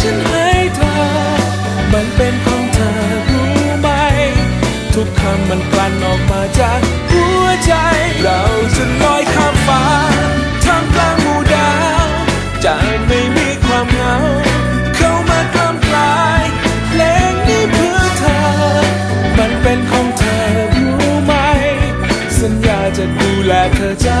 ฉันให้เธอ มันเป็นของเธอรู้ไหม ทุกคำมันกลั่นออกมาจากหัวใจ เราจะลอยข้ามฟ้าท่ามกลางหมู่ดาวจะไม่มีความเหงา เข้ามากล้ำกลายเพลงนี้เพื่อเธอ มันเป็นของเธอรู้ไหม สัญญาจะดูแลเธอจ้า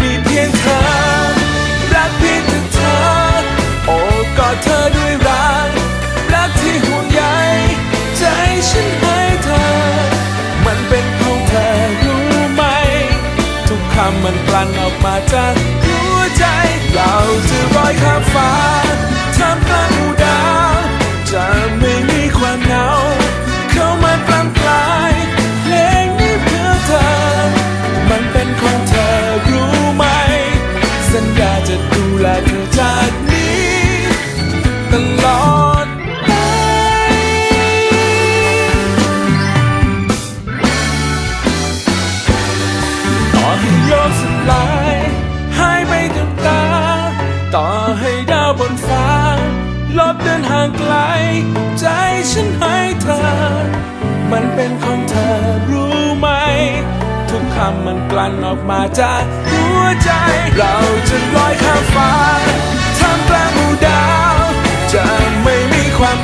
มีเพียงเธอ รักเพียงแต่เธอ โอบกอดเธอด้วยรัก รักที่ห่วงใยใจฉันให้เธอ มันเป็นของเธอรู้ไหม ทุกคำมันกลั่นออกมาจากหัวใจ เราจะลอยข้ามฟ้าท่ามกลาง อให้โลกสลายหายไปกับตา ต่อให้ดาวบนฟ้า ลบเดินห่างไกล ใจฉันให้เธอ มันเป็นของเธอรู้ไหม ทุกคำมันกลั่นออกมาจากหัวใจ เราจะลอยข้ามฟ้าท่ามกลางหมู่ดาว จะไม่มีความ